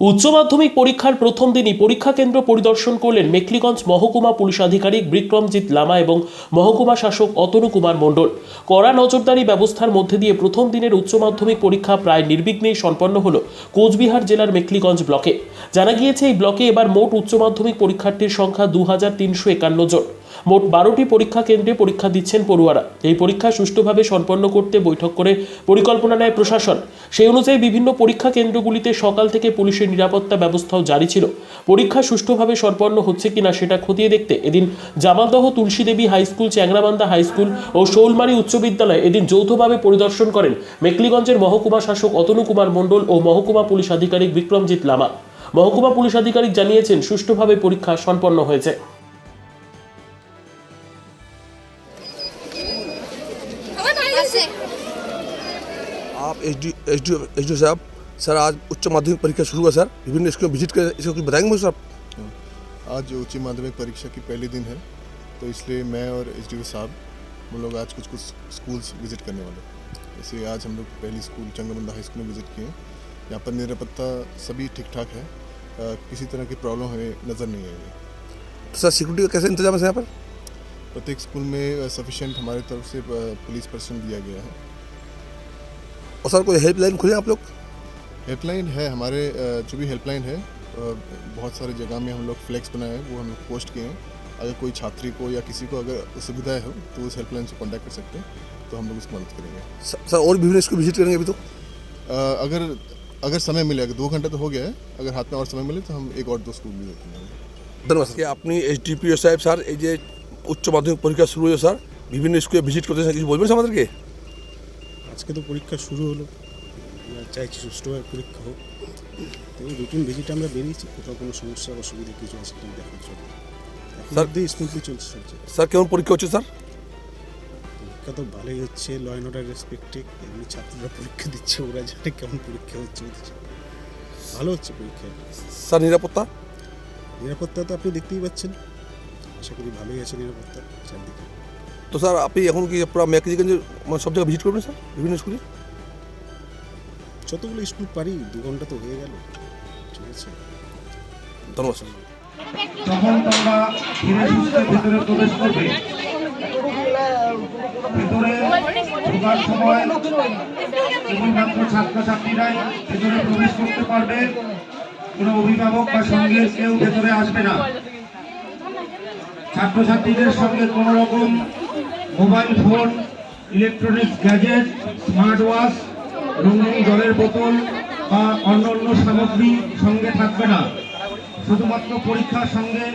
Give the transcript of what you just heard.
উচ্চ মাধ্যমিক পরীক্ষার প্রথম দিনই পরীক্ষা কেন্দ্র পরিদর্শন করলেন মেকলিগঞ্জ মহকুমা পুলিশ আধিকারিক বিক্রমজিৎ লামা এবং মহকুমা শাসক অতনু কুমার মণ্ডল। কড়া নজরদারি ব্যবস্থার মধ্যে দিয়ে প্রথম দিনের উচ্চ মাধ্যমিক পরীক্ষা প্রায় নির্বিঘ্নেই সম্পন্ন হল কোচবিহার জেলার মেকলিগঞ্জ ব্লকে। জানা গিয়েছে, এই ব্লকে এবার মোট উচ্চ মাধ্যমিক পরীক্ষার্থীর সংখ্যা দু হাজার তিনশো একান্ন জন। মোট বারোটি পরীক্ষা কেন্দ্রে পরীক্ষা দিচ্ছেন পড়ুয়ারা। এই পরীক্ষা সুষ্ঠুভাবে সম্পন্ন করতে বৈঠক করে পরিকল্পনা নেয় প্রশাসন। সেই অনুযায়ী বিভিন্ন পরীক্ষা কেন্দ্রগুলিতে সকাল থেকে পুলিশের নিরাপত্তা ব্যবস্থাও জারি ছিল। পরীক্ষা সুষ্ঠুভাবে সম্পন্ন হচ্ছে কিনা সেটা খতিয়ে দেখতে এদিন Jamaldaha Tulsi Devi high school, Changrabandha high school ও শৌলমারি উচ্চ বিদ্যালয় এদিন যৌথভাবে পরিদর্শন করেন মেকলিগঞ্জের মহকুমা শাসক অতনু কুমার মণ্ডল ও মহকুমা পুলিশ আধিকারিক বিক্রমজিৎ লামা। মহকুমা পুলিশ আধিকারিক জানিয়েছেন, সুষ্ঠুভাবে পরীক্ষা সম্পন্ন হয়েছে। ऐसे आप H D H D H D साहब सर आज उच्च माध्यमिक परीक्षा शुरू हुआ सर। विभिन्न स्कूलों में विज़िट कर इसको कुछ बताएँगे मुझे सर? आज उच्च माध्यमिक परीक्षा की पहले दिन है तो इसलिए मैं और एच डी साहब हम लोग आज कुछ कुछ स्कूल्स विज़िट करने वाले। जैसे आज हम लोग पहली स्कूल चंगमंदा हाई स्कूल में विज़िट किए हैं। यहाँ पर निरापत्ता सभी ठीक ठाक है। अ, किसी तरह की प्रॉब्लम हमें नज़र नहीं आई है। तो सर सिक्योरिटी का कैसे इंतज़ाम है यहाँ पर? प्रत्येक स्कूल में सफिशेंट हमारे तरफ़ से पुलिस पर्सन दिया गया है। और सर कोई हेल्पलाइन खुले आप लोग? हेल्पलाइन है हमारे जो भी हेल्पलाइन है बहुत सारे जगह में हम लोग फ्लैक्स बनाए हैं वो हम लोग पोस्ट किए हैं। अगर कोई छात्री को या किसी को अगर सुविधाएँ हो तो उस हेल्पलाइन से कॉन्टैक्ट कर सकते हैं तो हम लोग उसकी मदद करेंगे। सर और भी इसको विज़िट करेंगे अभी तो? अगर अगर समय मिले अगर दो घंटा तो हो गया है अगर हाथ में और समय मिले तो हम एक और दो स्कूल भी देखेंगे। धन्यवाद अपनी एच डी पी ओ साहब सर উচ্চ মাধ্যমিক পরীক্ষা শুরু হয়েছে স্যার। বিভিন্ন স্কুলে ভিজিট করতে কিছু বলবেন আমাদেরকে? আজকে তো পরীক্ষা শুরু হলো। চাইছি সুষ্ঠুভাবে পরীক্ষা হোক। তো রুটিন ভিজিট আমরা বেরিয়েছি কোথাও কোনো সমস্যা বা অসুবিধা কিছু আছে কিনা দেখার জন্য। স্যার- অব্দি স্মুথলি চলছে চলছে স্যার কেমন পরীক্ষা হচ্ছে স্যার? পরীক্ষা তো ভালোই হচ্ছে ল অ্যান্ড অর্ডার রেসপেক্টে এমনি ছাত্ররা পরীক্ষা দিচ্ছে ওরা জানে কেমন পরীক্ষা হচ্ছে। ভালো হচ্ছে পরীক্ষা। স্যার নিরাপত্তা? নিরাপত্তা তো আপনি দেখতেই পাচ্ছেন। আশা করি ভালোই আছে নিরাপত্তা চারদিকে। তো স্যার আপনি এখন কি পুরো মেকলিগঞ্জের মানে সব জায়গায় ভিজিট করবেন স্যার? বিভিন্ন স্কুলে যতগুলো স্কুল পারি দু ঘণ্টা তো হয়ে গেল। ঠিক আছে। ধন্যবাদ স্যার। তখন তোমরা ধীরে সুস্থে ভেতরে প্রবেশ করবে। ভেতরে ঢোকার সময় কেবলমাত্র ছাত্রছাত্রীরাই ভেতরে প্রবেশ করতে পারবে। কোনো অভিভাবক বা সঙ্গে কেউ ভেতরে আসবে না। ছাত্রছাত্রীদের সঙ্গে কোনো রকম mobile phone, electronics gadget smart watch রঙিন জলের বোতল বা অন্য অন্য সামগ্রী সঙ্গে থাকবে না। শুধুমাত্র পরীক্ষার সঙ্গে